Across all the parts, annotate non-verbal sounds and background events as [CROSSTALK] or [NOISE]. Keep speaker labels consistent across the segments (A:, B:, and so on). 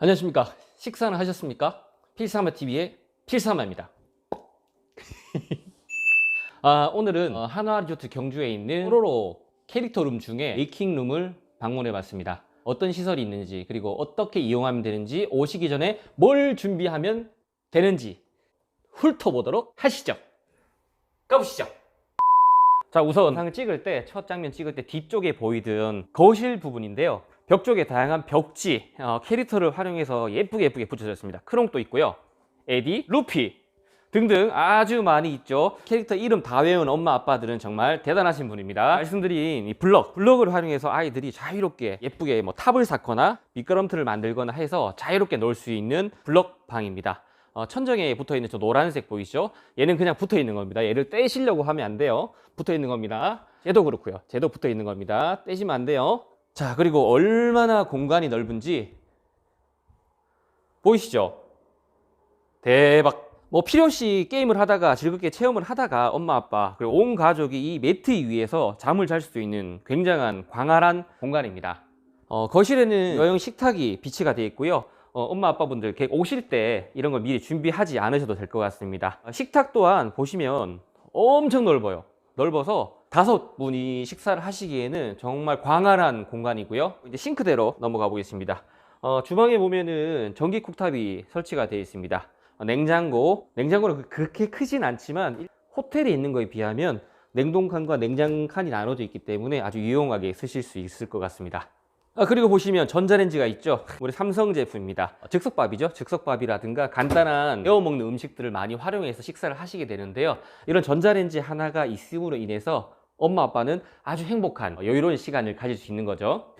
A: 안녕하십니까. 식사는 하셨습니까? 필사마 TV의 필사마입니다. [LAUGHS] 아, 오늘은 어, 한화 리조트 경주에 있는 뽀로로 캐릭터룸 중에 메이킹룸을 방문해 봤습니다. 어떤 시설이 있는지 그리고 어떻게 이용하면 되는지 오시기 전에 뭘 준비하면 되는지 훑어보도록 하시죠. 가보시죠. 자 우선 영상을 찍을 때 첫 장면 찍을 때 뒤쪽에 보이던 거실 부분인데요 벽 쪽에 다양한 벽지 어, 캐릭터를 활용해서 예쁘게 예쁘게 붙여졌습니다 크롱도 있고요 에디, 루피 등등 아주 많이 있죠 캐릭터 이름 다 외운 엄마 아빠들은 정말 대단하신 분입니다 말씀드린 이 블럭 블럭을 활용해서 아이들이 자유롭게 예쁘게 뭐 탑을 쌓거나 미끄럼틀을 만들거나 해서 자유롭게 놀수 있는 블럭 방입니다 어, 천정에 붙어 있는 저 노란색 보이시죠? 얘는 그냥 붙어 있는 겁니다. 얘를 떼시려고 하면 안 돼요. 붙어 있는 겁니다. 쟤도 그렇고요. 쟤도 붙어 있는 겁니다. 떼시면 안 돼요. 자, 그리고 얼마나 공간이 넓은지 보이시죠? 대박. 뭐 필요시 게임을 하다가 즐겁게 체험을 하다가 엄마 아빠 그리고 온 가족이 이 매트 위에서 잠을 잘 수 있는 굉장한 광활한 공간입니다. 어, 거실에는 여형 식탁이 비치가 되어 있고요. 어, 엄마 아빠분들 오실 때 이런 걸 미리 준비하지 않으셔도 될 것 같습니다. 어, 식탁 또한 보시면 엄청 넓어요. 넓어서 다섯 분이 식사를 하시기에는 정말 광활한 공간이고요. 이제 싱크대로 넘어가 보겠습니다. 어, 주방에 보면은 전기 쿡탑이 설치가 되어 있습니다. 어, 냉장고, 냉장고는 그- 그렇게 크진 않지만 호텔에 있는 거에 비하면 냉동칸과 냉장칸이 나눠져 있기 때문에 아주 유용하게 쓰실 수 있을 것 같습니다. 아, 그리고 보시면 전자레인지가 있죠. 우리 삼성 제품입니다. 어, 즉석밥이죠. 즉석밥이라든가 간단한 데워 먹는 음식들을 많이 활용해서 식사를 하시게 되는데요. 이런 전자레인지 하나가 있음으로 인해서 엄마 아빠는 아주 행복한 어, 여유로운 시간을 가질 수 있는 거죠.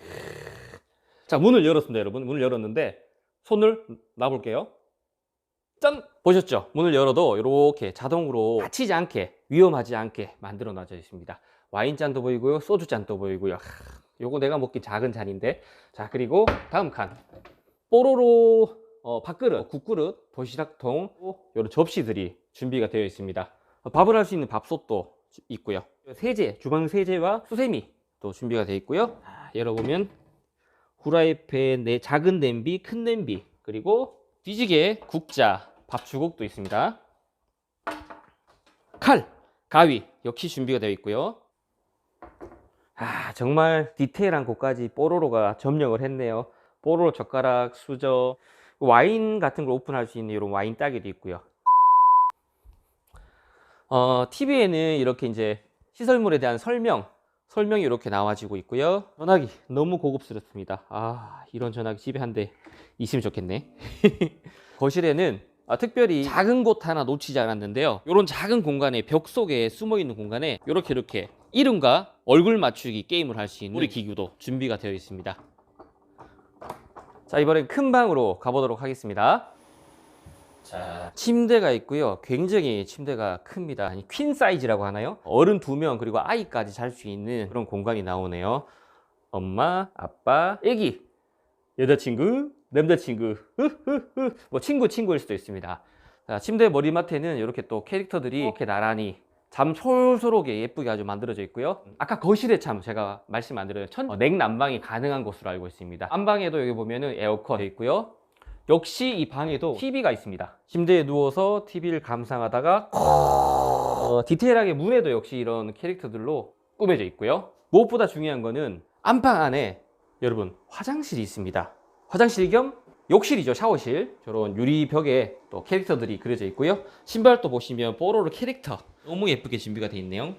A: 자, 문을 열었습니다, 여러분. 문을 열었는데 손을 놔볼게요. 짠! 보셨죠? 문을 열어도 이렇게 자동으로 다치지 않게 위험하지 않게 만들어 놔져 있습니다. 와인잔도 보이고요. 소주잔도 보이고요. 하, 요거 내가 먹기 작은 잔인데. 자, 그리고 다음 칸. 뽀로로 어, 밥그릇, 국그릇, 도시락통, 이런 접시들이 준비가 되어 있습니다. 어, 밥을 할 수 있는 밥솥도 있고요. 세제, 주방 세제와 수세미 또 준비가 되어 있고요. 아, 열어보면 후라이팬 내 작은 냄비, 큰 냄비, 그리고 뒤지개, 국자, 밥주걱도 있습니다. 칼, 가위 역시 준비가 되어 있고요. 아 정말 디테일한 곳까지 뽀로로가 점령을 했네요. 뽀로로 젓가락, 수저, 와인 같은 걸 오픈할 수 있는 이런 와인 따개도 있고요. 어, TV에는 이렇게 이제 시설물에 대한 설명, 설명이 이렇게 나와지고 있고요. 전화기 너무 고급스럽습니다. 아 이런 전화기 집에 한 대 있으면 좋겠네. [LAUGHS] 거실에는 아, 특별히 작은 곳 하나 놓치지 않았는데요. 이런 작은 공간에 벽 속에 숨어 있는 공간에 이렇게 이렇게 이름과 얼굴 맞추기 게임을 할 수 있는 우리 기구도 준비가 되어 있습니다. 자 이번엔 큰 방으로 가보도록 하겠습니다. 자 침대가 있고요. 굉장히 침대가 큽니다. 아니, 퀸 사이즈라고 하나요? 어른 두 명 그리고 아이까지 잘 수 있는 그런 공간이 나오네요. 엄마, 아빠, 애기, 여자친구, 남자친구. 뭐 친구 친구일 수도 있습니다. 자, 침대 머리맡에는 이렇게 또 캐릭터들이 이렇게 나란히 잠 솔솔 오게 예쁘게 아주 만들어져 있고요. 아까 거실에 참 제가 말씀 안 드려요. 천 어, 냉난방이 가능한 곳으로 알고 있습니다. 안방에도 여기 보면은 에어컨 돼 있고요. 역시 이 방에도 TV가 있습니다. 침대에 누워서 TV를 감상하다가 어, 디테일하게 문에도 역시 이런 캐릭터들로 꾸며져 있고요. 무엇보다 중요한 거는 안방 안에 여러분 화장실이 있습니다. 화장실 겸 욕실이죠 샤워실 저런 유리벽에 또 캐릭터들이 그려져 있고요 신발도 보시면 뽀로로 캐릭터 너무 예쁘게 준비가 되어 있네요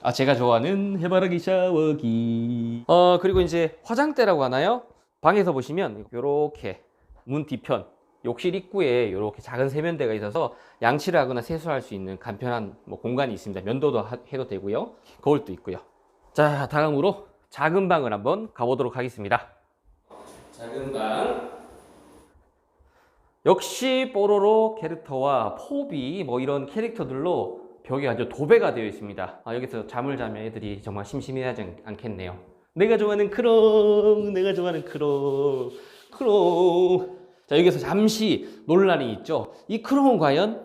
A: 아 제가 좋아하는 해바라기 샤워기 어 그리고 이제 화장대라고 하나요 방에서 보시면 이렇게 문 뒤편 욕실 입구에 이렇게 작은 세면대가 있어서 양치를 하거나 세수할 수 있는 간편한 뭐 공간이 있습니다. 면도도 하- 해도 되고요. 거울도 있고요. 자 다음으로 작은 방을 한번 가보도록 하겠습니다. 작은 방. 역시 뽀로로 캐릭터와 포비 뭐 이런 캐릭터들로 벽이 아주 도배가 되어 있습니다. 아, 여기서 잠을 자면 애들이 정말 심심해하지 않- 않겠네요. 내가 좋아하는 크롱, 내가 좋아하는 크롱, 크롱. 자 여기서 잠시 논란이 있죠. 이 크롱은 과연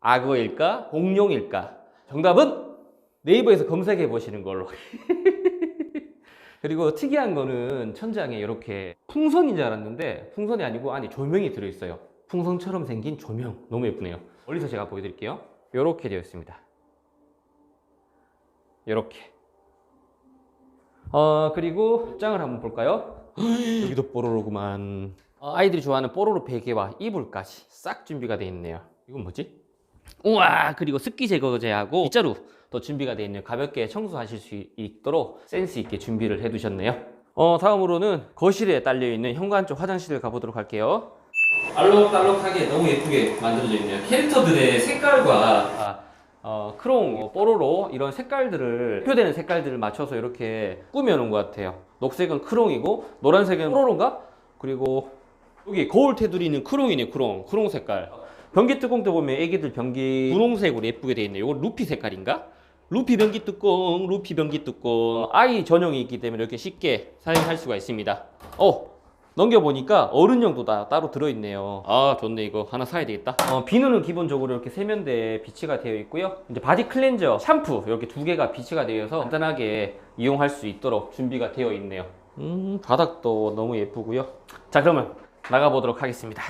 A: 악어일까, 공룡일까? 정답은 네이버에서 검색해 보시는 걸로. [LAUGHS] 그리고 특이한 거는 천장에 이렇게 풍선인 줄 알았는데 풍선이 아니고 안에 조명이 들어있어요. 풍선처럼 생긴 조명 너무 예쁘네요. 멀리서 제가 보여드릴게요. 이렇게 되어 있습니다. 이렇게. 어 그리고 짱을 한번 볼까요? 여기도 뽀로로구만. 어, 아이들이 좋아하는 뽀로로 베개와 이불까지 싹 준비가 되어 있네요. 이건 뭐지? 우와 그리고 습기 제거제하고 빗자루 또 준비가 되어 있네요. 가볍게 청소하실 수 있도록 센스 있게 준비를 해 두셨네요. 어 다음으로는 거실에 딸려 있는 현관 쪽 화장실을 가보도록 할게요. 알록달록하게 너무 예쁘게 만들어져 있네요. 캐릭터들의 색깔과 아, 어, 크롱, 어, 뽀로로 이런 색깔들을 대표되는 색깔들을 맞춰서 이렇게 꾸며 놓은 것 같아요. 녹색은 크롱이고 노란색은 뽀로로인가? 그리고 여기 거울 테두리는 크롱이네 크롱 크롱 색깔. 변기 뚜껑 도 보면 애기들 변기 분홍색으로 예쁘게 돼 있네요. 이거 루피 색깔인가? 루피 변기 뚜껑, 루피 변기 뚜껑. 아이 전용이 있기 때문에 이렇게 쉽게 사용할 수가 있습니다. 어, 넘겨보니까 어른용도 다 따로 들어있네요. 아, 좋네. 이거 하나 사야 되겠다. 어, 비누는 기본적으로 이렇게 세면대에 비치가 되어 있고요. 이제 바디 클렌저, 샴푸 이렇게 두 개가 비치가 되어서 간단하게 이용할 수 있도록 준비가 되어 있네요. 음, 바닥도 너무 예쁘고요. 자, 그러면 나가보도록 하겠습니다.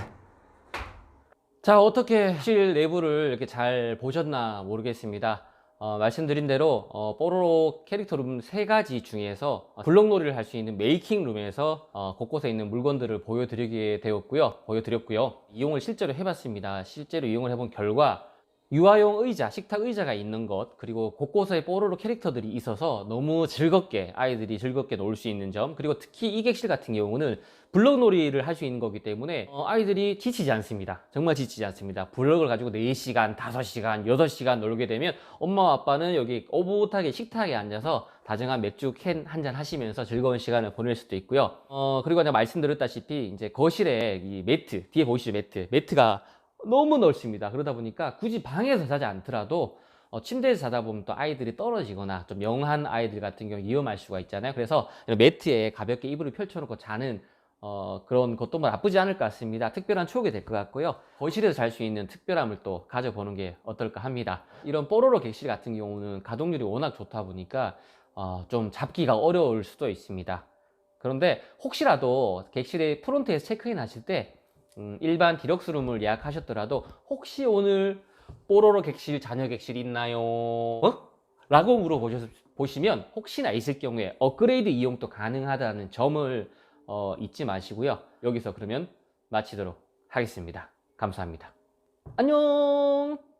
A: 자, 어떻게 실 내부를 이렇게 잘 보셨나 모르겠습니다. 어, 말씀드린 대로 어, 뽀로로 캐릭터 룸 세 가지 중에서 어, 블록놀이를 할 수 있는 메이킹 룸에서 어, 곳곳에 있는 물건들을 보여드리게 되었고요. 보여드렸고요. 이용을 실제로 해봤습니다. 실제로 이용을 해본 결과 유아용 의자, 식탁 의자가 있는 것, 그리고 곳곳에 뽀로로 캐릭터들이 있어서 너무 즐겁게 아이들이 즐겁게 놀 수 있는 점, 그리고 특히 이 객실 같은 경우는 블럭놀이를 할 수 있는 거기 때문에 어, 아이들이 지치지 않습니다. 정말 지치지 않습니다. 블럭을 가지고 4시간, 5시간, 6시간 놀게 되면 엄마와 아빠는 여기 오붓하게 식탁에 앉아서 다정한 맥주 캔 한 잔 하시면서 즐거운 시간을 보낼 수도 있고요. 어, 그리고 제가 말씀드렸다시피 이제 거실에 이 매트, 뒤에 보시죠 매트. 매트가 너무 넓습니다. 그러다 보니까 굳이 방에서 자지 않더라도 어, 침대에서 자다 보면 또 아이들이 떨어지거나 좀 영한 아이들 같은 경우 위험할 수가 있잖아요. 그래서 매트에 가볍게 이불을 펼쳐놓고 자는 어, 그런 것도 뭐 나쁘지 않을 것 같습니다. 특별한 추억이 될 것 같고요. 거실에서 잘 수 있는 특별함을 또 가져보는 게 어떨까 합니다. 이런 뽀로로 객실 같은 경우는 가동률이 워낙 좋다 보니까 어, 좀 잡기가 어려울 수도 있습니다. 그런데 혹시라도 객실에 프론트에서 체크인 하실 때 음, 일반 디럭스룸을 예약하셨더라도 혹시 오늘 뽀로로 객실 자녀 객실 있나요? 어? 라고 물어보시면 혹시나 있을 경우에 업그레이드 이용도 가능하다는 점을 어, 잊지 마시고요. 여기서 그러면 마치도록 하겠습니다. 감사합니다. 안녕!